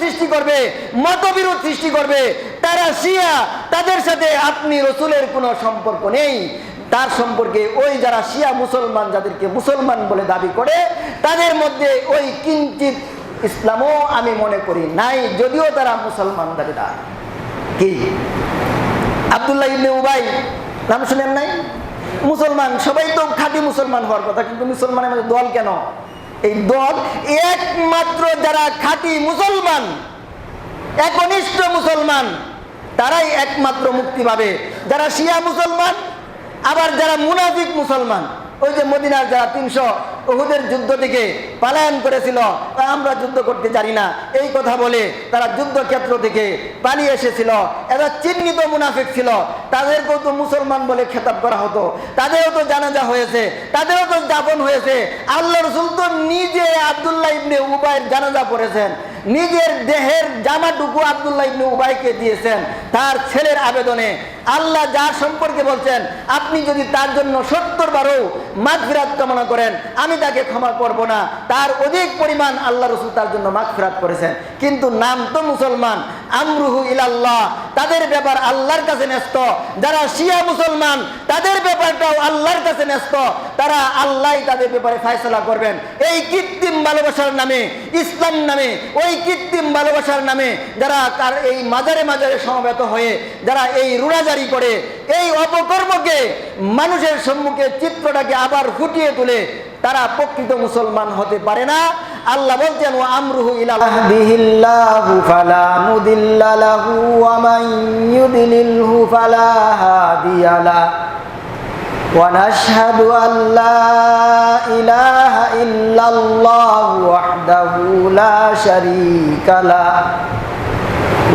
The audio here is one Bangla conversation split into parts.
সৃষ্টি করবে, মতবিরোধ সৃষ্টি করবে। তারা শিয়া, তাদের সাথে আপনি রসুলের কোনো সম্পর্ক নেই। তার সম্পর্কে ওই যারা শিয়া মুসলমান, যাদেরকে মুসলমান বলে দাবি করে, তাদের মধ্যে ওই কিঞ্চিত ইসলামও আমি মনে করি নাই, যদিও তারা মুসলমান দাবিদার। কি? আবদুল্লাহ ইবনে উবাই, নাম শুনেন নাই? মুসলমান, সবাই তো খাঁটি মুসলমান হওয়ার কথা, কিন্তু মুসলমানের মধ্যে দল কেন? এই দল একমাত্র যারা খাঁটি মুসলমান, একনিষ্ঠ মুসলমান, তারাই একমাত্র মুক্তি পাবে। যারা শিয়া মুসলমান, আবার যারা মুনাফিক মুসলমান। ওই যে মদিনার যারা তিনশো উহুদের যুদ্ধ থেকে পালায়ন করেছিল, তা আমরা যুদ্ধ করতে জানি না। এই কথা বলে তারা যুদ্ধক্ষেত্র থেকে পালিয়ে এসেছিল। এরা চিহ্নিত মুনাফিক ছিল। তাদেরকেও তো মুসলমান বলে খেতাব করা হতো। তাদেরও তো জানাজা হয়েছে। তাদেরও তো যাপন হয়েছে। আল্লাহ রসুল তো নিজে আবদুল্লাহ ইবনে উবাইয়ের জানাজা পড়েছেন। নিজের দেহের জামাটুকু আবদুল্লাহ ইবনে উবাইকে দিয়েছেন। তার ছেলের আবেদনে আল্লাহ যার সম্পর্কে বলছেন, আপনি যদি তার জন্য সত্তর বারও মাগফিরাত কামনা করেন, আমি তাকে ক্ষমা করব না। তার অধিক পরিমাণ আল্লাহ রসুল তার জন্য মাগফিরাত করেছেন। কিন্তু নাম তো মুসলমান। আমরুহু ইলাল্লাহ। তাদের ব্যাপার আল্লাহর কাছে ন্যস্ত। যারা শিয়া মুসলমান, তাদের ব্যাপারটাও আল্লাহর কাছে ন্যস্ত। তারা আল্লাহ তাদের ব্যাপারে ফয়সলা করবেন। এই কৃত্রিম ভালোবাসার নামে, ইসলাম নামে, ওই কৃত্রিম ভালোবাসার নামে, যারা তার এই মাজারে মাজারে সমবেত হয়ে, যারা এই তৈয়ারি করে এই অপকর্মকে মানুষের সম্মুখে চিত্রটাকে আবার ফুটিয়ে তুলে তারা প্রকৃত মুসলমান হতে পারে না। আল্লাহ বলছেন ও আমরুহু ইলাহু ونشهد أن لا إله إلا الله وحده لا شريك له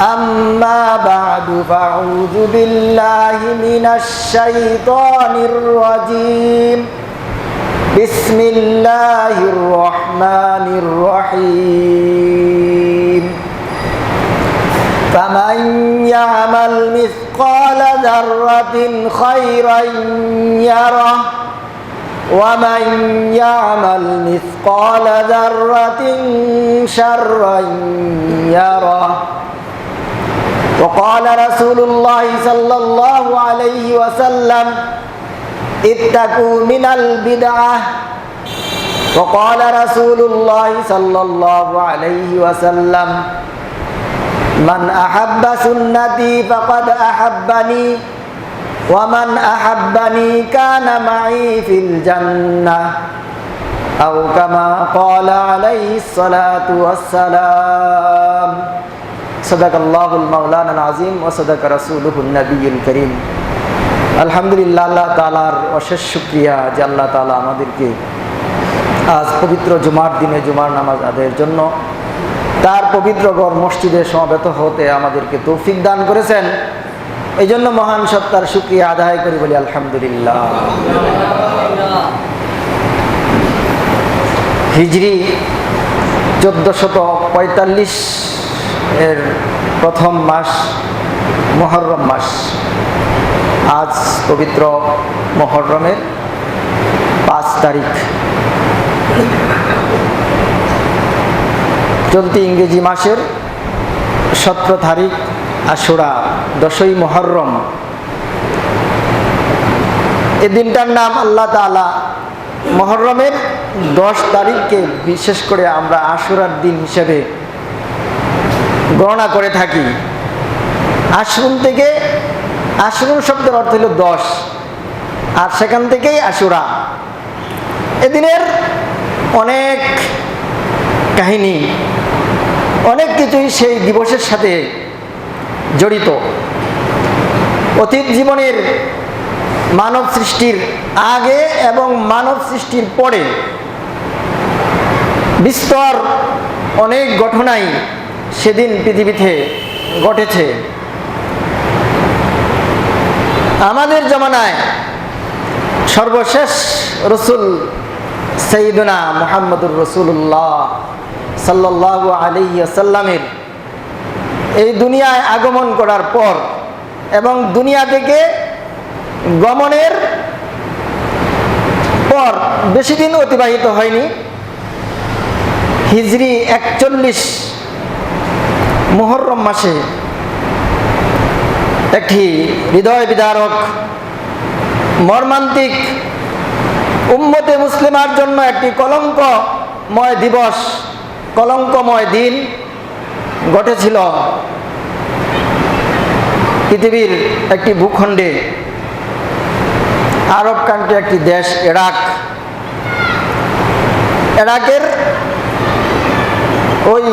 أما بعد فأعوذ بالله من الشيطان الرجيم بسم الله الرحمن الرحيم فمن يعمل مثقال ذرة خيرا يره ومن يعمل مثقال ذرة شرا يره وقال رسول الله صلى الله عليه وسلم اتقوا من البدعة. وقال رسول الله صلى الله عليه وسلم من أحب سنتي فقد أحبني ومن أحبني كان معي في الجنة. أو كما قال عليه الصلاة والسلام صدق الله المولانا العظيم وصدق رسوله النبي الكريم আলহামদুলিল্লাহ আল্লাহ তালার অশেষ শুক্রিয়া যে আল্লাহ তালা আমাদেরকে আজ পবিত্র জুমার দিনে জুমার নামাজ আদায়ের জন্য তার পবিত্র গড় মসজিদে সমবেত হতে আমাদেরকে তৌফিক দান করেছেন এই জন্য মহান সত্তার শুক্রিয়া আদায় করি বলি আলহামদুলিল্লাহ হিজরি চোদ্দশত পঁয়তাল্লিশ এর প্রথম মাস মহরম মাস। আজ পবিত্র মহরমের পাঁচ তারিখ। চলতি ইংরেজি মাসের সতেরো তারিখ আশুরা, দশই মহরম এ দিনটার নাম আল্লাহ তালা মহরমের দশ তারিখকে বিশেষ করে আমরা আশুরার দিন হিসেবে গণনা করে থাকি। আশ্রুন থেকে আশ্রুন শব্দের অর্থ হলো দশ, আর সেখান থেকেই আশুরা। এদিনের অনেক কাহিনী, অনেক কিছুই সেই দিবসের সাথে জড়িত। অতীত জীবনের মানব সৃষ্টির আগে এবং মানব সৃষ্টির পরে বিস্তর অনেক ঘটনাই সেদিন পৃথিবীতে ঘটেছে। আমাদের জমানায় সর্বশেষ রসুল সঈদুনা মোহাম্মদুর রসুল্লাহ সাল্লাহ আলিয়াসাল্লামের এই দুনিয়ায় আগমন করার পর এবং দুনিয়া থেকে গমনের পর বেশি দিন অতিবাহিত হয়নি। হিজরি একচল্লিশ মোহরম মাসে একটি হৃদয় বিদারক, মর্মান্তিক উম্মতে মুসলিমার জন্য একটি কলঙ্কময় দিবস, কলঙ্কময় দিন ঘটেছিল পৃথিবীর একটি ভূখণ্ডে। আরব কান্ট্রি একটি দেশ এরাক এরাকের ওই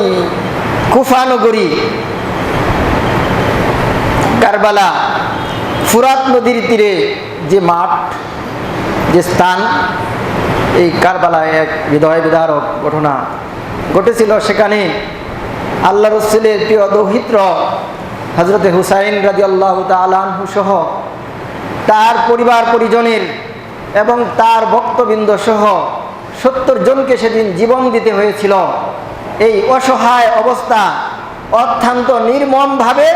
কুফানগরী, কারবালা, ফুরাত নদীর তীরে যে মাঠ, যে স্থান, এই কারবালায় এক হৃদয় বিদারক ঘটনা ঘটেছিল। সেখানে আল্লাহ রসুলের প্রিয় দৌহিত্র হজরতে হুসাইন রাজি আল্লাহ তালাহু সহ তার পরিবার পরিজনের এবং তার ভক্তবৃন্দ সহ সত্তর জনকে সেদিন জীবন দিতে হয়েছিল। এই অসহায় অবস্থা অত্যন্ত নির্মমভাবে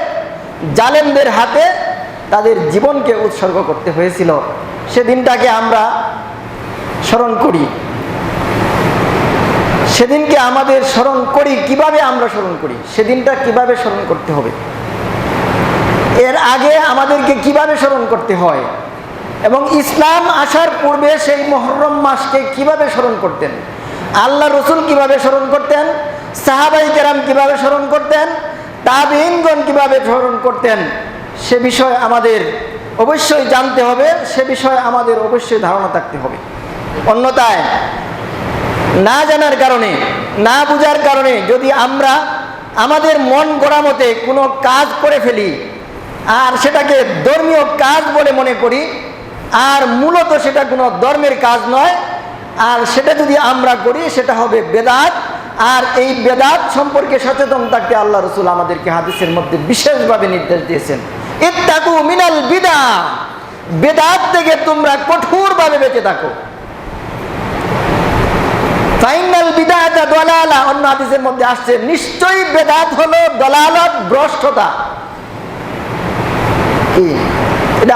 জালেমদের হাতে তাদের জীবনকে উৎসর্গ করতে হয়েছিল। সেদিনটাকে আমরা স্মরণ করি। সেদিনকে আমাদের স্মরণ করি, কীভাবে আমরা স্মরণ করি? সেদিনটা কীভাবে স্মরণ করতে হবে? এর আগে আমাদেরকে কীভাবে স্মরণ করতে হয়? এবং ইসলাম আসার পূর্বে সেই মহরম মাসকে কীভাবে স্মরণ করতেন? আল্লাহ রসুল কীভাবে স্মরণ করতেন? সাহাবাই কেরাম কীভাবে স্মরণ করতেন? তাবিনগণ কীভাবে স্মরণ করতেন? সে বিষয়ে আমাদের অবশ্যই জানতে হবে, সে বিষয়ে আমাদের অবশ্যই ধারণা থাকতে হবে। অন্যথায়, না জানার কারণে, না বুঝার কারণে যদি আমরা আমাদের মন গড়া মতে কোনো কাজ করে ফেলি, আর সেটাকে ধর্মীয় কাজ বলে মনে করি, আর মূলত সেটা কোনো ধর্মের কাজ নয় আর সেটা যদি আমরা করি, সেটা হবে বেদাত। আর এই বেদাত সম্পর্কে সচেতন থাকতে আল্লাহ রসুল আমাদেরকে হাদিসের মধ্যে বিশেষভাবে নির্দেশ দিয়েছেন। ইত্তাকু মিনাল বিদা বেদাত থেকে তোমরা কঠোরভাবে বেঁচে থাকো।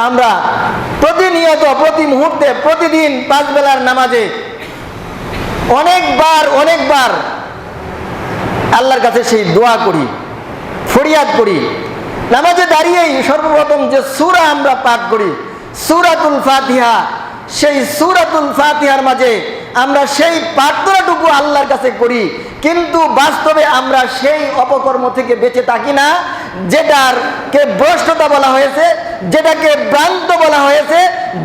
আমরা প্রতিনিয়ত, প্রতি মুহূর্তে, প্রতিদিন পাঁচ বেলার নামাজে অনেকবার অনেকবার আল্লাহর কাছে সেই দোয়া করি, ফরিয়াদ করি। নামাজে দাঁড়িয়েই সর্বপ্রথম যে সুরা আমরা পাঠ করি, সুরাতুল ফাতিহা, সেই সুরাতুল ফাতিহার মাঝে আমরা সেই প্রার্থনাটুকু আল্লাহর কাছে করি, কিন্তু বাস্তবে আমরা সেই অপকর্ম থেকে বেঁচে থাকি না। যেটার কে ভ্রষ্টতা বলা হয়েছে, যেটাকে ভ্রান্ত বলা হয়েছে,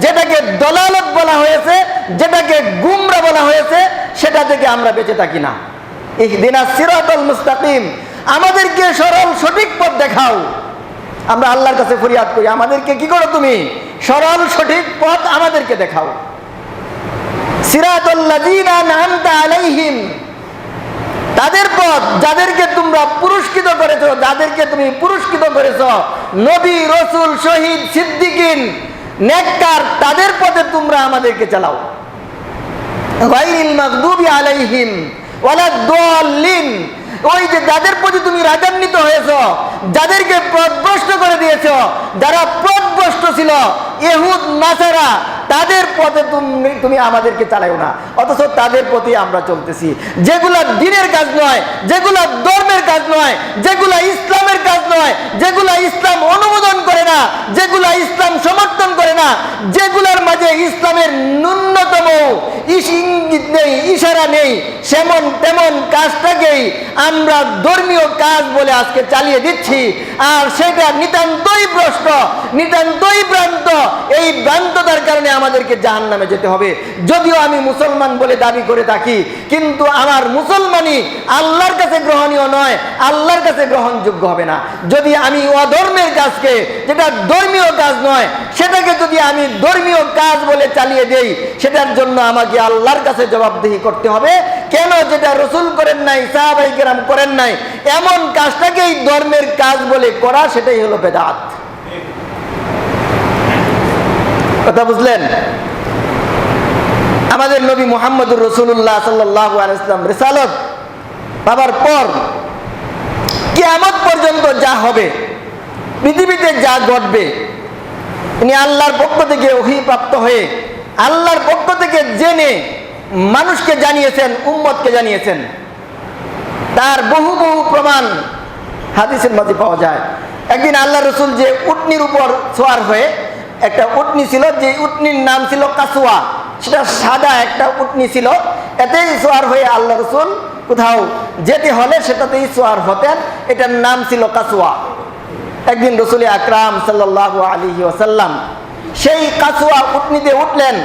যেটাকে দলালত বলা হয়েছে, যেটাকে গুমরা বলা হয়েছে, সেটা থেকে আমরা বেঁচে থাকি না। ইহদিনা সিরাতাল মুস্তাকিম, আমাদেরকে সরল সঠিক পথ দেখাও। আমরা আল্লাহর কাছে ফরিয়াদ করি, আমাদেরকে কি করো তুমি? সরল সঠিক পথ আমাদেরকে দেখাও। সিরাতাল্লাযীনা নামতা আলাইহিম, তাদের পথ যাদেরকে তোমরা পুরস্কৃত করেছ, যাদেরকে তুমি পুরস্কৃত করেছ, নবী, রসুল, শহীদ, সিদ্দিকিন, নেককার, তাদের পথে তোমরা আমাদেরকে চালাও। ওই যে যাদের তুমি রাগান্বিত হয়েছ, যাদেরকে পথভ্রষ্ট করে দিয়েছ, যারা পথভ্রষ্ট ছিল এহুদ নাসারা তাদের পথে তুমি তুমি আমাদেরকে চালাইও না। অথচ তাদের প্রতি আমরা চলতেছি। যেগুলা দিনের কাজ নয়, যেগুলা ধর্মের কাজ নয়, যেগুলা ইসলামের কাজ নয়, যেগুলা ইসলাম অনুমোদন করে না, যেগুলা ইসলাম সমর্থন করে না, যেগুলার মাঝে ইসলামের ন্যূনতম ইঙ্গিত নেই, ইশারা নেই, সেমন তেমন কাজটাকেই আমরা ধর্মীয় কাজ বলে আজকে চালিয়ে দিচ্ছি। আর সেটা নিতান্তই ভ্রষ্ট। নিতান্তই ভ্রান্ত। এই ভ্রান্ততার কারণে আমাদেরকে জাহান নামে যেতে হবে। যদিও আমি মুসলমান বলে দাবি করে থাকি, কিন্তু আমার মুসলমানই আল্লাহর কাছে গ্রহণীয় নয়, আল্লাহর কাছে গ্রহণযোগ্য হবে না। যদি আমি অধর্মের কাজকে, যেটা ধর্মীয় কাজ নয়, সেটাকে যদি আমি ধর্মীয় কাজ বলে চালিয়ে দেই, সেটার জন্য আমাকে আল্লাহর কাছে জবাবদিহি করতে হবে। কেন যেটা রসুল করেন নাই, সাহাবাই কেরাম করেন নাই, এমন কাজটাকেই ধর্মের কাজ বলে করা, সেটাই হলো বেদাত। কথা বুঝলেন? আমাদের নবী মোহাম্মদুর রসুল্লাহ সাল্লাহ আলাইসলাম রেসালত পাবার পর কেয়ামত পর্যন্ত যা হবে, পৃথিবীতে যা ঘটবে, উনি আল্লাহর পক্ষ থেকে অভিপ্রাপ্ত হয়ে আল্লাহর পক্ষ থেকে জেনে মানুষকে জানিয়েছেন, উম্মতকে জানিয়েছেন। তার বহু বহু প্রমাণ হাদিসের মাঝে পাওয়া যায়। একদিন আল্লাহ রসুল যে উটনির উপর সোয়ার হয়ে একটা উটনি ছিল যে উটনির নাম ছিল কাসুয়া। সেটা সাদা একটা উটনি ছিল। এতেই সোয়ার হয়ে আল্লাহ রসুল কোথাও যেতে হলে সেটাতেই সোয়ার হতেন। এটার নাম ছিল কাসুয়া। একদিন রসুল আকরাম সাল্লাহ আলী ওসাল্লাম সেই কাসুয়া উটনিতে উঠলেন।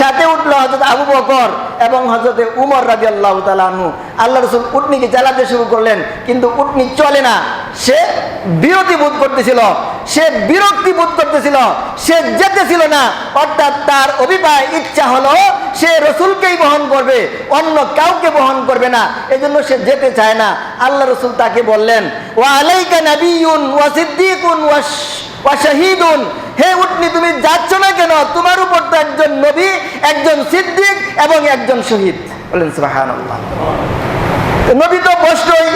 সাথে উঠল হজরত আবু বকর এবং হজরত উমর রাজি আল্লাহ তালু আল্লাহ রসুল উটনিকে চালাতে শুরু করলেন, কিন্তু উটনি চলে না। সে বিরতি বোধ করতেছিল, সে বিরক্তি বোধ করতেছিল, সে যেতেছিল না। অর্থাৎ তার অভিপ্রায়, ইচ্ছা হলো সে রসুলকেই বহন করবে, অন্য কাউকে বহন করবে না। এজন্য সে যেতে চায় না। আল্লাহ রসুল তাকে বললেন ও আলাইকা নবীন ওয়া সিদ্দিকুন ওয়া ওয়া শাহিদুন। হে উঠনি তুমি যাচ্ছ না কেন? তোমার উপর তো একজন নবী, একজন সিদ্দিক এবং একজন শহীদ। বলেন সুবহানাল্লাহ। নবী তো প্রশ্নই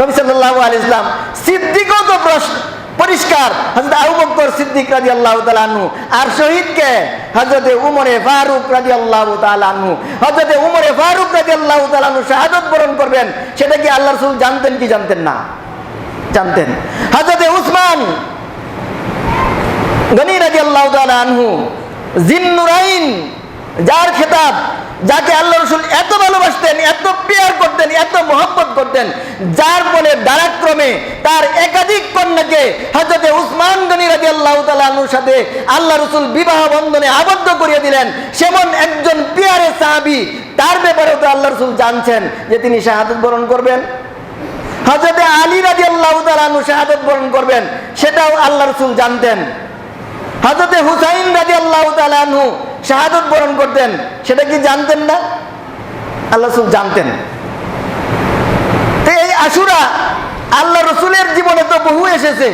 নবী সাল্লাল্লাহু আলাইহি ইসলাম সিদ্দিকও তো প্রশ্ন পরিষ্কার। হযরত আবু বকর সিদ্দিক রাদিয়াল্লাহু তাআলা আনহু আর শহীদকে হযরত উমরে ফারুক রাদিয়াল্লাহু তাআলা আনহু। হযরত উমরে ফারুক রাদিয়াল্লাহু তাআলা আনহু শাহাদাত বরণ করবেন। সেটা কি আল্লাহ রাসূল জানতেন কি জানতেন না? জানতেন। হযরত উসমান গনি রাজি আল্লাহ আনহু জিন্নুরাইন যার খেতাব, যাকে আল্লাহ রসুল এত ভালোবাসতেন, এত পেয়ার করতেন, এত মহব্বত করতেন, যার বলে দ্বারাক্রমে তার একাধিক কন্যাকে হজরতে উসমান গনি রাজি আল্লাহ আনহুর সাথে আল্লাহ রসুল বিবাহ বন্ধনে আবদ্ধ করিয়ে দিলেন। সেমন একজন পেয়ারে সাহাবি, তার ব্যাপারেও তো আল্লাহ রসুল জানছেন যে তিনি শাহাদত বরণ করবেন। হজরতে আলী রাজি আল্লাহ তালু শাহাদত বরণ করবেন, সেটাও আল্লাহ রসুল জানতেন। হজরতে হুসাইন রাজি আল্লাহ তালু শাহাদত বরণ করতেন, সেটা কি জানতেন না? আল্লাহ রসুল জানতেন। তো এই আশুরা আল্লাহ রসুলের জীবনে তো বহু এসেছে,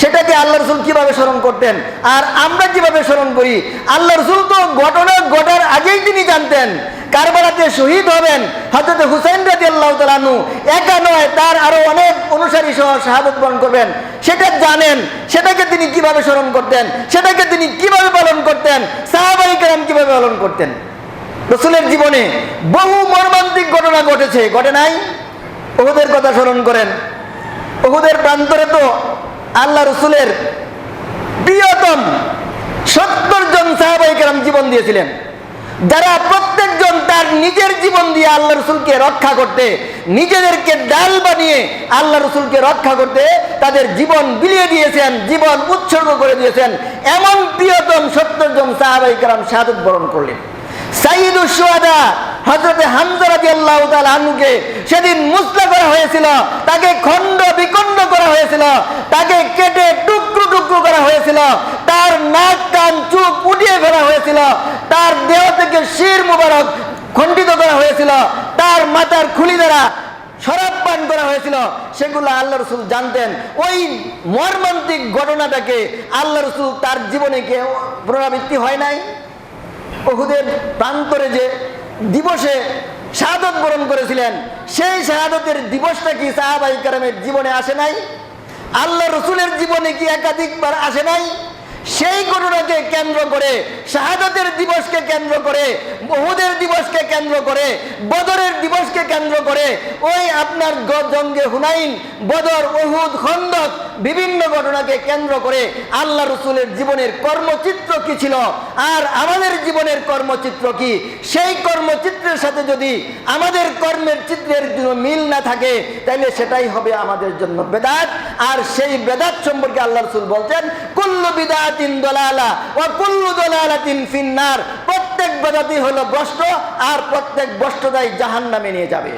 সেটাকে আল্লাহ রসুল কীভাবে স্মরণ করতেন? আর আমরা কীভাবে স্মরণ করি? আল্লাহ রসুল তো ঘটনা ঘটার আগেই তিনি জানতেন কারবালাতে শহীদ হবেন হজরত হুসাইন রাজি আল্লাহ তালু একা নয় তার আরও অনেক অনুসারী সহ শাহাদত বরণ করবেন। সেটা জানেন, সেটাকে তিনি কীভাবে স্মরণ করতেন, সেটাকে তিনি কীভাবে পালন করতেন, সাহাবাই কেরাম কীভাবে পালন করতেন। রসুলের জীবনে বহু মর্মান্তিক ঘটনা ঘটেছে, ঘটে নাই? ওহুদের কথা স্মরণ করেন। ওহুদের প্রান্তরে তো আল্লাহ রসুলের প্রিয়তম সত্তর জন সাহাবাই কেরাম জীবন দিয়েছিলেন। যারা প্রত্যেকজন তার নিজের জীবন দিয়ে আল্লাহ রসুলকে রক্ষা করতে, নিজেদেরকে ডাল বানিয়ে আল্লাহ রসুলকে রক্ষা করতে তাদের জীবন বিলিয়ে দিয়েছেন, জীবন উৎসর্গ করে দিয়েছেন। এমন প্রিয়তম সত্যজন সাহাবাহিকরাম শাহাদত বরণ করলেন। সাইদুল সোয়াদা হজরতে হামজারাদি আল্লাহ আনুকে সেদিন মুসলা করা হয়েছিল, তাকে খণ্ড বিখণ্ড করা হয়েছিল, তাকে কেটে টুকরো টুকরো করা হয়েছিল, তার নাক, কান চুপ উঠিয়ে ফেলা হয়েছিল, তার দেহ থেকে শির মুবারক খণ্ডিত করা হয়েছিল, তার মাথার খুলি দ্বারা শরাব পান করা হয়েছিল। সেগুলো আল্লাহ রসুল জানতেন। ওই মর্মান্তিক ঘটনাটাকে আল্লাহ রসুল তার জীবনে কে পুনরাবৃত্তি হয় নাই। ওহুদের প্রান্তরে যে দিবসে শাহাদত বরণ করেছিলেন, সেই শাহাদতের দিবসটা কি সাহাবাই কারামের জীবনে আসে নাই? আল্লাহ রসুলের জীবনে কি একাধিকবার আসে নাই? সেই ঘটনাকে কেন্দ্র করে, শাহাদতের দিবসকে কেন্দ্র করে বহুদের দিবসকে কেন্দ্র করে, বদরের দিবসকে কেন্দ্র করে, ওই আপনার জঙ্গে হুনাইন, বদর ওহুদ খন্দক বিভিন্ন ঘটনাকে কেন্দ্র করে আল্লাহ রসুলের জীবনের কর্মচিত্র কি ছিল আর আমাদের জীবনের কর্মচিত্র কি? সেই কর্মচিত্রের সাথে যদি আমাদের কর্মের চিত্রের কোনো মিল না থাকে তাহলে সেটাই হবে আমাদের জন্য বেদাত। আর সেই বেদাত সম্পর্কে আল্লাহ রসুল বলছেন কুল্লু বিদাতিন দলালা ও কুল্লু দলালাতিন ফিন্নার প্রত্যেক বেদাতি হলো বস্ত্র আর প্রত্যেক ভ্রষ্টতাই জাহান নামে নিয়ে যাবে।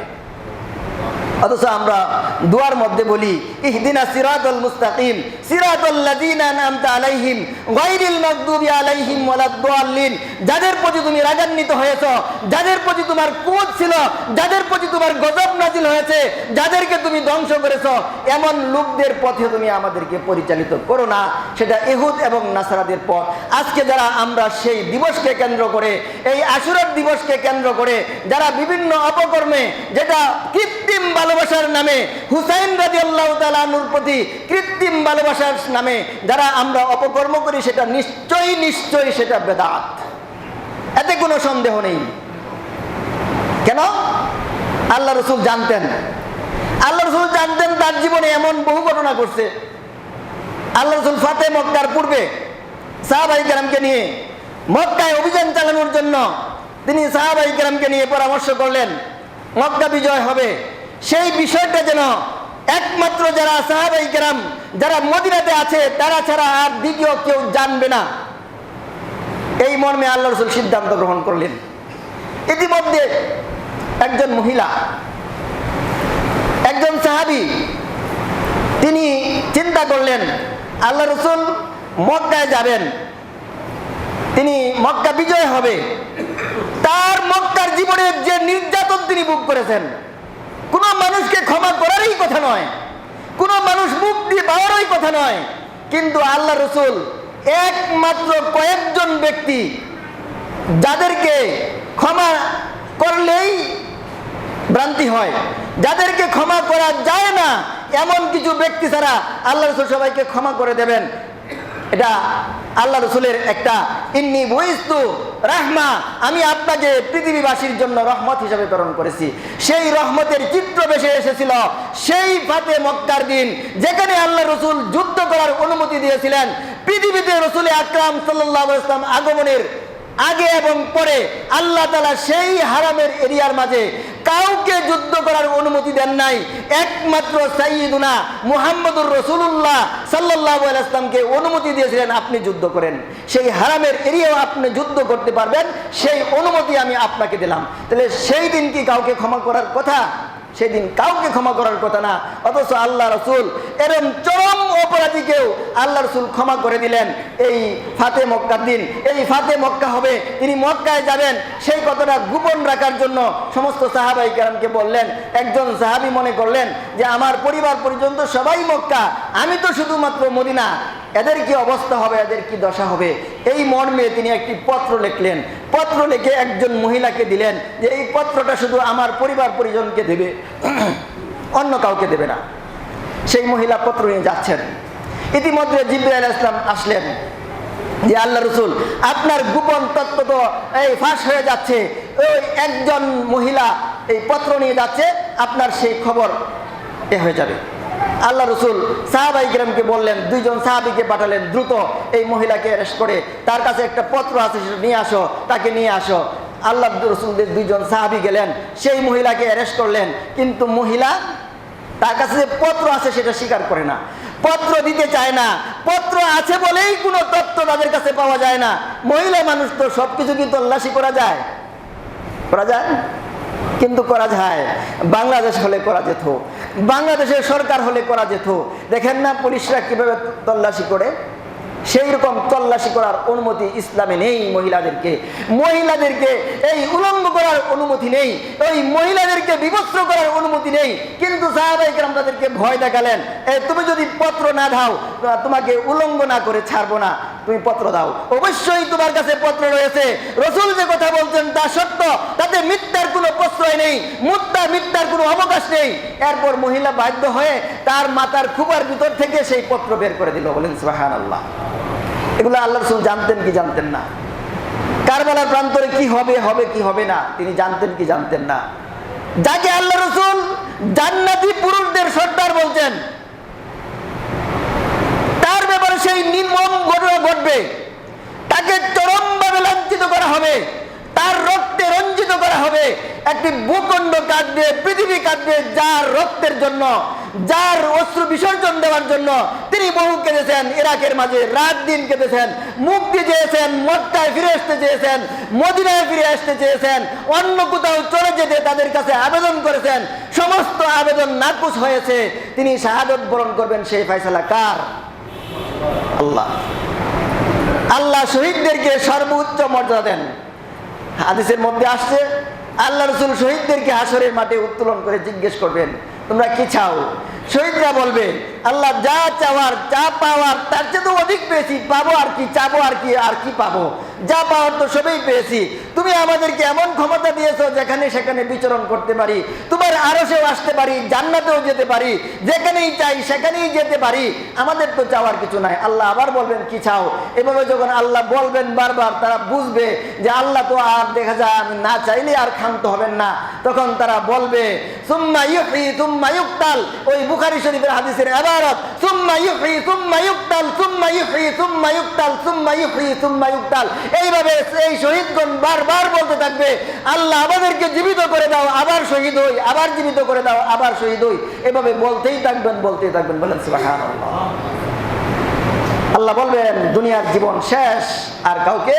অথচ আমরা দুয়ার মধ্যে বলি, ইহদিনা সিরাতাল মুস্তাকিম, সিরাতাল লাযিনা আনআমতা আলাইহিম, গায়রিল মাগদুবি আলাইহিম ওয়ালাদ-দাল্লিন যাদের প্রতি তুমি রাগান্বিত হয়েছো, যাদের প্রতি তোমার ক্রোধ ছিল, যাদের প্রতি তোমার গজব নাজিল হয়েছে, যাদেরকে তুমি ধ্বংস করেছ, এমন লোকদের পথে তুমি আমাদেরকে পরিচালিত করো না। সেটা ইহুদ এবং নাসারাদের পথ। আজকে যারা আমরা সেই দিবসকে কেন্দ্র করে, এই আশুরার দিবসকে কেন্দ্র করে, যারা বিভিন্ন অপকর্মে, যেটা কৃত্রিম ভালোবাসার নামে, হুসাইন রাজি আল্লাহ তালুর প্রতি কৃত্রিম ভালোবাসার নামে যারা আমরা অপকর্ম করি, সেটা নিশ্চয়ই নিশ্চয়ই সেটা বেদাত। এতে কোনো সন্দেহ নেই। কেন? আল্লাহ রসুল জানতেন। আল্লাহ রসুল জানতেন তার জীবনে এমন বহু ঘটনা ঘটছে। আল্লাহ রসুল ফাতে মক্কার পূর্বে সাহাবাই কেরামকে নিয়ে মক্কায় অভিযান চালানোর জন্য তিনি সাহাবাই কেরামকে নিয়ে পরামর্শ করলেন, মক্কা বিজয় হবে। সেই বিষয়টা যেন একমাত্র যারা সাহাবাই কেরাম, যারা মদিনাতে আছে, তারা ছাড়া আর দ্বিতীয় কেউ জানবে না। এই মর্মে আল্লাহ রসুল সিদ্ধান্ত গ্রহণ করলেন। ইতিমধ্যে একজন মহিলা, একজন সাহাবি, তিনি চিন্তা করলেন, আল্লাহ রসুল মক্কায় যাবেন। তিনি মক্কা বিজয় হবে। তার মক্কার জীবনের যে নির্যাতন তিনি ভোগ করেছেন কোনো মানুষকে ক্ষমা করারই কথা নয়। কোনো মানুষ মুক্তি পাওয়ারই কথা নয়। কিন্তু আল্লাহ রসুল একমাত্র কয়েকজন ব্যক্তি যাদেরকে ক্ষমা করলেই ভ্রান্তি হয়। যাদেরকে ক্ষমা করা যায় না, এমন কিছু ব্যক্তি ছাড়া আল্লাহ রসুল সবাইকে ক্ষমা করে দেবেন। এটা আল্লাহ রসুলের একটা, ইন্নি বইস্তু রাহমা আমি আপনাকে পৃথিবীবাসীর জন্য রহমত হিসাবে প্রেরণ করেছি। সেই রহমতের চিত্র বেশে এসেছিল সেই ফাতে মক্কার দিন, যেখানে আল্লাহ রসুল যুদ্ধ করার অনুমতি দিয়েছিলেন। পৃথিবীতে রসুল আকরাম সাল্লাহ ইসলাম আগমনের আগে এবং পরে আল্লাহ তালা সেই হারামের এরিয়ার মাঝে কাউকে যুদ্ধ করার অনুমতি দেন নাই। একমাত্র সাইদুনা মুহাম্মদুর রসুল্লাহ সাল্লাহ ইসলামকে অনুমতি দিয়েছিলেন, আপনি যুদ্ধ করেন। সেই হারামের এরিয়াও আপনি যুদ্ধ করতে পারবেন, সেই অনুমতি আমি আপনাকে দিলাম। তাহলে সেই দিন কি কাউকে ক্ষমা করার কথা? সেদিন কাউকে ক্ষমা করার কথা না। অথচ আল্লাহ রসুল এরম চরম অপরাধীকেও আল্লাহ রসুল ক্ষমা করে দিলেন। এই ফাতে মক্কার দিন, এই ফাতে মক্কা হবে, তিনি মক্কায় যাবেন, সেই কথাটা গোপন রাখার জন্য সমস্ত সাহাবাই কেরামকে বললেন। একজন সাহাবি মনে করলেন যে, আমার পরিবার পর্যন্ত সবাই মক্কা, আমি তো শুধুমাত্র মদিনা। এদের কি অবস্থা হবে, এদের কি দশা হবে? এই মর্মে তিনি একটি পত্র লিখলেন। পত্র লিখে একজন মহিলাকে দিলেন যে, এই পত্রটা শুধু আমার পরিবার পরিজনকে দেবে, অন্য কাউকে দেবে না। সেই মহিলা পত্র নিয়ে যাচ্ছেন। ইতিমধ্যে জিব্রাইল ইসলাম আসলেন। যে আল্লাহ রসুল, আপনার গোপন তত্ত্ব তো এই ফাঁস হয়ে যাচ্ছে। ওই একজন মহিলা এই পত্র নিয়ে যাচ্ছে, আপনার সেই খবর এ হয়ে যাবে। আল্লাহ রসুল সাহাবাই গ্রামকে বললেন, দুইজন সাহাবিকে পাঠালেন, দ্রুত এই মহিলাকে অ্যারেস্ট করে, তার কাছে একটা পত্র আছে, সেটা নিয়ে আসো, তাকে নিয়ে আসো। আল্লাহ রসুলদের দুইজন সাহাবি গেলেন, সেই মহিলাকে অ্যারেস্ট করলেন, কিন্তু মহিলা তার কাছে যে পত্র আছে, সেটা স্বীকার করে না। পত্র দিতে চায় না। পত্র আছে বলেই কোনো তথ্য তাদের কাছে পাওয়া যায় না। মহিলা মানুষ তো সবকিছু কি তল্লাশি করা যায়? করা যায়? কিন্তু করা যায়। বাংলাদেশ হলে করা যেত। বাংলাদেশের সরকার হলে করা যেত। দেখেন না পুলিশরা কীভাবে তল্লাশি করে। সেই রকম তল্লাশি করার অনুমতি ইসলামে নেই মহিলাদেরকে। মহিলাদেরকে এই উলঙ্গ করার অনুমতি নেই ওই মহিলাদেরকে বিবস্ত্র করার অনুমতি নেই। কিন্তু সাহাবাইকরাম তাদেরকে ভয় দেখালেন, এ, তুমি যদি পত্র না দাও, তোমাকে উলঙ্গ না করে ছাড়বো না, তুমি পত্র দাও। অবশ্যই তোমার কাছে পত্র রয়েছে। রসুল যে কথা বলছেন তা সত্য, তাতে মিথ্যার কোনো প্রশ্রয় নেই মুদ্রা মিথ্যার কোনো অবকাশ নেই। এরপর মহিলা বাধ্য হয়ে তার মাতার খুবার ভিতর থেকে সেই পত্র বের করে দিল। বলেন সুবাহান আল্লাহ এগুলো আল্লাহ রসুল জানতেন কি জানতেন না? কারবালার প্রান্তরে কি হবে হবে কি হবে না, তিনি জানতেন কি জানতেন না। যাকে আল্লাহ রসুল জান্নাতি পুরুষদের সর্দার বলছেন, তার ব্যাপারে সেই নির্মম ঘটনা ঘটবে। তাকে চরমভাবে লাঞ্ছিত করা হবে। তার রক্তে রঞ্জিত করা হবে একটি ভূখণ্ড কাটবে পৃথিবী কাটবে যার রক্তের জন্য যার অস্ত্র বিসর্জন দেওয়ার জন্য। তিনি বহু কেঁদেছেন ইরাকের মাঝে রাত দিন কেঁদেছেন মুক্তি চেয়েছেন মক্কায় ফিরে আসতে চেয়েছেন মদিনায় ফিরে আসতে চেয়েছেন অন্য কোথাও চলে যেতে তাদের কাছে আবেদন করেছেন। সমস্ত আবেদন নাকুচ হয়েছে। তিনি শাহাদত বরণ করবেন সেই ফয়সালা কার? আল্লাহ। আল্লাহ শহীদদেরকে সর্বোচ্চ মর্যাদা দেন। হাদিসের মধ্যে আসছে, আল্লাহ রসুল শহীদদেরকে হাসরের মাঠে উত্তোলন করে জিজ্ঞেস করবেন, তোমরা কি চাও? শহীদরা বলবে, আল্লাহ যা চাওয়ার, যা পাওয়ার, তার চেয়ে তো অধিক পেয়েছি পাবো আর কি, চাবো আর কি আর কি পাবো? যা পাওয়ার তো সবই পেয়েছি। তুমি আমাদেরকে এমন ক্ষমতা দিয়েছ যেখানে সেখানে বিচরণ করতে পারি। তোমার আরসেও আসতে পারি, জান্নাতেও যেতে পারি। যেখানেই চাই সেখানেই যেতে পারি। আমাদের তো চাওয়ার কিছু নাই। আল্লাহ আবার বলবেন, কি চাও? এভাবে যখন আল্লাহ বলবেন বারবার, তারা বুঝবে যে আল্লাহ তো আর, দেখা যায় আমি না চাইলে আর ক্ষান্ত হবেন না। তখন তারা বলবে, সুম্মা ইউহি, সুম্মা ইউক্তাল। ওই বুখারী শরীফের হাদিসের ইবারত সুম্মা ইউহি, সুম্মা ইউক্তাল, সুম্মা ইউহি, সুম্মা ইউক্তাল, সুম্মা ইউহি, সুম্মা ইউক্তাল। এইভাবে এই শহীদগণ বারবার বলতে থাকবে, আল্লাহ আমাদেরকে জীবিত করে দাও, আবার শহীদ হই, আবার জীবিত করে দাও, আবার শহীদ হই। এভাবে বলতেই থাকবেন বলতেই থাকবেন, বলেন আল্লাহ বলবেন, দুনিয়ার জীবন শেষ, আর কাউকে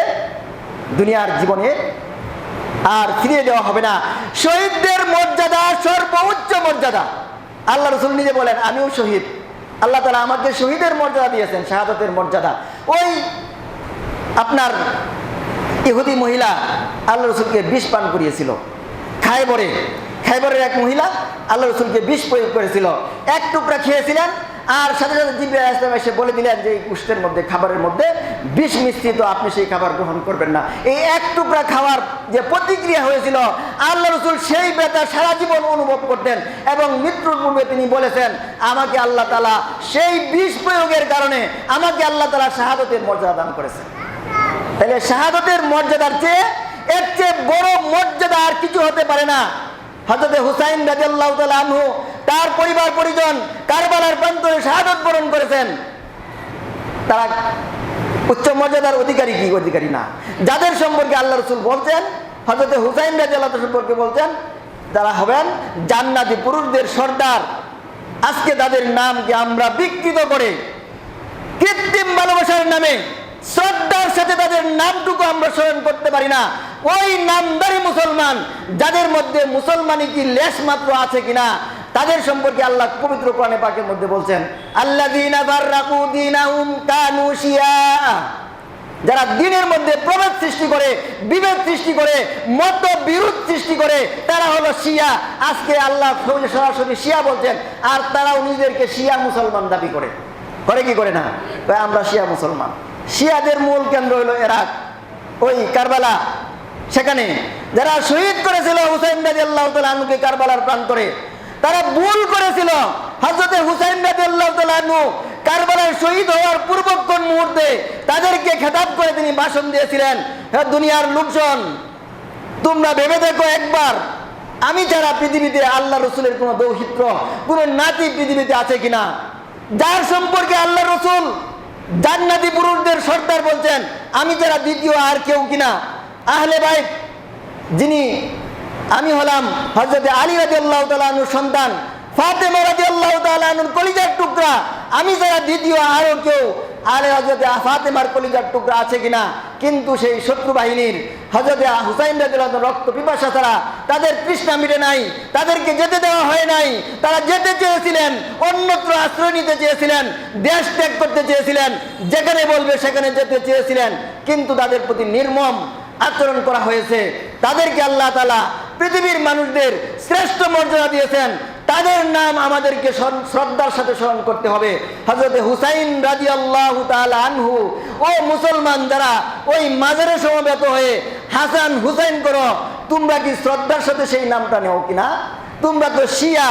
দুনিয়ার জীবনে আর ফিরিয়ে দেওয়া হবে না। শহীদদের মর্যাদা সর্বোচ্চ মর্যাদা। আল্লাহ রসুল নিজে বলেন, আমিও শহীদ। আল্লাহ তালা আমাকে শহীদের মর্যাদা দিয়েছেন, শাহাদতের মর্যাদা। ওই আপনার ইহুদি মহিলা আল্লাহ রসুলকে বিষ পান করিয়েছিল। খাইবরে, খাইবরের এক মহিলা আল্লাহ রসুলকে বিষ প্রয়োগ করেছিল। এক টুকরা খেয়েছিলেন আর সাথে সাথে জিব্রাইল ইসলাম এসে বলে দিলেন যে, এই কুষ্টের মধ্যে, খাবারের মধ্যে বিষ মিশ্রিত আপনি সেই খাবার গ্রহণ করবেন না। এই এক টুকরা খাওয়ার যে প্রতিক্রিয়া হয়েছিল আল্লাহ রসুল সেই বেতা সারা জীবন অনুভব করতেন এবং মৃত্যুর পূর্বে তিনি বলেছেন, আমাকে আল্লাহ তালা সেই বিষ প্রয়োগের কারণে আমাকে আল্লাহ তালা শাহাদতের মর্যাদা দান করেছেন তাহলে শাহাদতের মর্যাদার চেয়ে, এর চেয়ে বড় মর্যাদা আর কিছু হতে পারে না। হজরতে হুসাইন রাজিয়াল্লাহ আনহু তার পরিবার পরিজন কারবালার প্রান্তরে শাহাদত বরণ করেছেন। তারা উচ্চ মর্যাদার অধিকারী কি অধিকারী না? যাদের সম্পর্কে আল্লাহ রসুল বলছেন হজরতে হুসাইন রাজিয়াল্লাহ সম্পর্কে বলছেন, তারা হবেন জান্নাতি পুরুষদের সর্দার। আজকে তাদের নামকে আমরা বিকৃত করে কৃত্রিম ভালোবাসার নামে শ্রদ্ধার সাথে তাদের নামটুকু আমরা স্মরণ করতে পারি না। ওই নামদারি মুসলমান, যাদের মধ্যে মুসলমানি কি লেশ মাত্র আছে কিনা, তাদের সম্পর্কে আল্লাহ পবিত্র কোরআনে পাকের মধ্যে বলছেন আল্লাহ যারা দিনের মধ্যে প্রভেদ সৃষ্টি করে, বিভেদ সৃষ্টি করে মত বিরোধ সৃষ্টি করে, তারা হলো শিয়া। আজকে আল্লাহ সরাসরি শিয়া বলছেন, আর তারাও নিজেদেরকে শিয়া মুসলমান দাবি করে। করে কি করে না? কয়, আমরা শিয়া মুসলমান। শিয়াদের মূল কেন্দ্র হলো এরাক। ওই কারবালা। সেখানে যারা শহীদ করেছিল হুসেন রাজি আল্লাহ তালুকে কারবালার প্রান্তরে তারা ভুল করেছিল। হজরতে হুসাইন রাজি কারবালার শহীদ হওয়ার পূর্বক্ষণ মুহূর্তে তাদেরকে খেতাব করে তিনি ভাষণ দিয়েছিলেন হ্যাঁ দুনিয়ার লোকজন, তোমরা ভেবে দেখো একবার, আমি যারা পৃথিবীতে আল্লাহ রসুলের কোনো দৌহিত্র, কোনো নাতি পৃথিবীতে আছে কিনা? যার সম্পর্কে আল্লাহ রসুল জান্নাতি পুরুষদের সর্দার বলছেন, আমি যারা দ্বিতীয় আর কেউ কিনা? আহলে ভাই যিনি আমি হলাম হজরত আলী রাজি আল্লাহ তালুর সন্তান, ফাতেমা রাজি আল্লাহ তালুর কলিজার টুকরা। আমি যারা দ্বিতীয় আরও কেউ আলে হজরতে ফাতেমার কলিজার টুকরা আছে কিনা? কিন্তু সেই শত্রু বাহিনীর হজরতে হুসাইন রাজিল্লাহ রক্ত পিপাসা ছাড়া তাদের তৃষ্ণা মিটে নাই, তাদেরকে যেতে দেওয়া হয় নাই। তারা যেতে চেয়েছিলেন, অন্যত্র আশ্রয় নিতে চেয়েছিলেন, দেশ ত্যাগ করতে চেয়েছিলেন, যেখানে বলবে সেখানে যেতে চেয়েছিলেন। কিন্তু তাদের প্রতি নির্মম আচরণ করা হয়েছে। তাদেরকে আল্লাহ তালা পৃথিবীর মানুষদের শ্রেষ্ঠ মর্যাদা দিয়েছেন। তাদের নাম আমাদেরকে শ্রদ্ধার সাথে স্মরণ করতে হবে। হজরত হুসাইন রাজি আল্লাহ আনহু ও মুসলমান যারা ওই মাজারে সমবেত হয়ে হাসান হুসাইন করো, তোমরা কি শ্রদ্ধার সাথে সেই নামটা নেও কিনা? তোমরা তো শিয়া।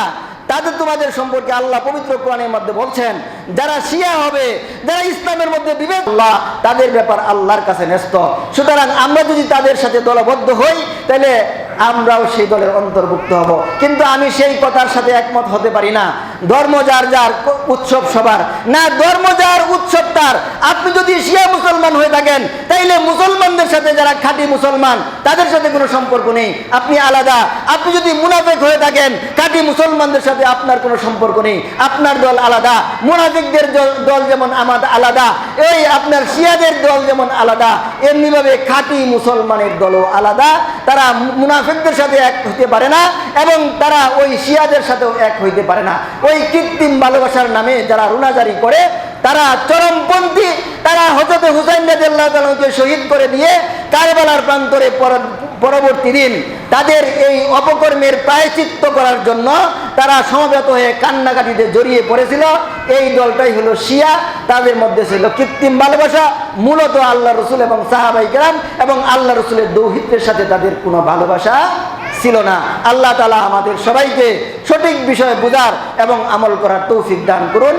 তাদের তোমাদের সম্পর্কে আল্লাহ পবিত্র কোরআনের মধ্যে বলছেন, যারা শিয়া হবে, যারা ইসলামের মধ্যে বিবেক আল্লাহ তাদের ব্যাপার আল্লাহর কাছে ন্যস্ত। সুতরাং আমরা যদি তাদের সাথে দলবদ্ধ হই, তাহলে আমরাও সেই দলের অন্তর্ভুক্ত হব। কিন্তু আমি সেই কথার সাথে একমত হতে পারি না। ধর্ম যার যার উৎসব সবার। না, ধর্ম যার উৎসব তার। আপনি যদি শিয়া মুসলমান হয়ে থাকেন, তাইলে মুসলমানদের সাথে যারা খাঁটি মুসলমান, তাদের সাথে কোনো সম্পর্ক নেই। আপনি আলাদা। আপনি যদি মুনাফেক হয়ে থাকেন, খাঁটি মুসলমানদের সাথে আপনার কোনো সম্পর্ক নেই। আপনার দল আলাদা। মুনাফিকদের দল- যেমন আমাদের আলাদা, এই আপনার শিয়াদের দল যেমন আলাদা, এমনিভাবে খাঁটি মুসলমানের দলও আলাদা। তারা মু- মুনাফিকদের সাথে এক হইতে পারে না এবং তারা ওই শিয়াদের সাথেও এক হইতে পারে না। ওই কৃত্রিম ভালোবাসার নামে যারা রুনাজারি করে, তারা চরমপন্থী, তারা হজরত হুসাইন রাজিয়াল্লাহকে শহীদ করে দিয়ে কারবালার প্রান্তরে পর- পরবর্তী দিন তাদের এই অপকর্মের প্রায়চিত্ত করার জন্য তারা সমবেত হয়ে কান্নাকাটিতে জড়িয়ে পড়েছিল। এই দলটাই হলো শিয়া, তাদের মধ্যে ছিল কৃত্রিম ভালোবাসা, মূলত আল্লাহ রসুল এবং সাহাবাই কেরাম এবং আল্লাহ রসুলের দৌহিত্রের সাথে তাদের কোনো ভালোবাসা ছিল না। আল্লাহ তালা আমাদের সবাইকে সঠিক বিষয়ে বোঝার এবং আমল করার তৌফিক দান করুন।